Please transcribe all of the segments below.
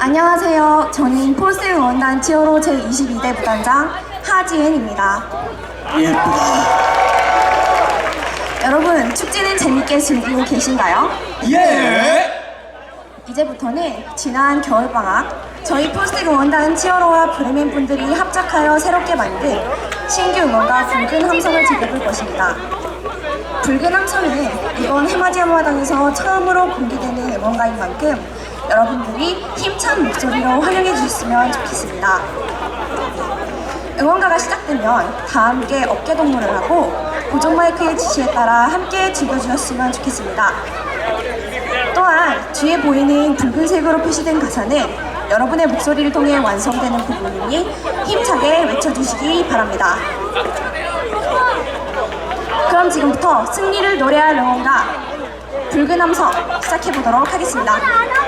안녕하세요. 저는 폴스 응원단 치어로 제22대 부단장 하지은입니다. 예쁘다. 여러분, 축제는 재밌게 즐기고 계신가요? 예. 이제부터는 지난 겨울방학 저희 폴스 응원단 치어로와 브레멘 분들이 합작하여 새롭게 만든 신규 응원가 붉은 함성을 즐겨볼 것입니다. 붉은 함성은 이번 해맞이 한마당에서 처음으로 공개되는 응원가인 만큼 여러분들이 힘찬 목소리로 환영해 주셨으면 좋겠습니다. 응원가가 시작되면 다 함께 어깨 동무를 하고 고정 마이크의 지시에 따라 함께 즐겨주셨으면 좋겠습니다. 또한 뒤에 보이는 붉은색으로 표시된 가사는 여러분의 목소리를 통해 완성되는 부분이니 힘차게 외쳐주시기 바랍니다. 그럼 지금부터 승리를 노래할 응원가 붉은 함성 시작해보도록 하겠습니다.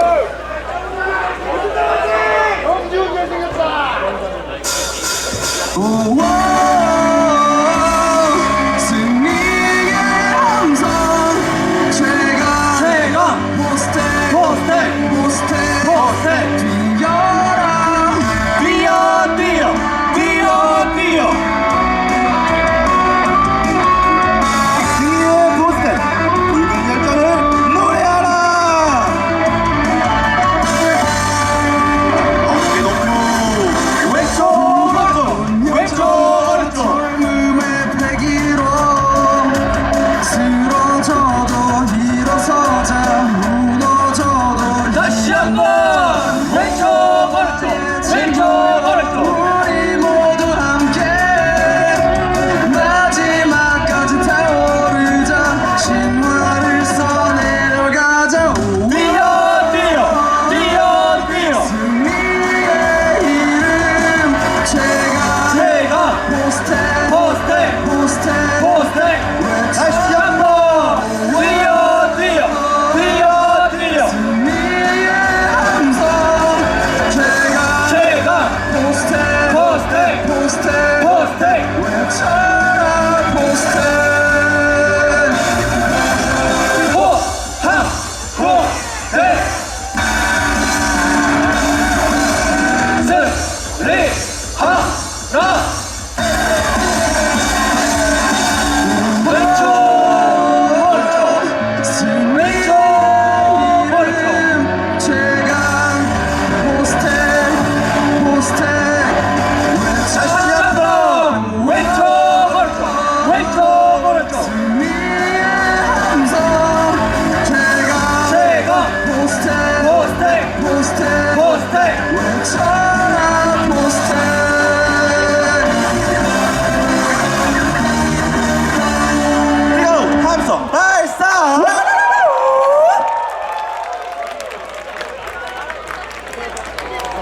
না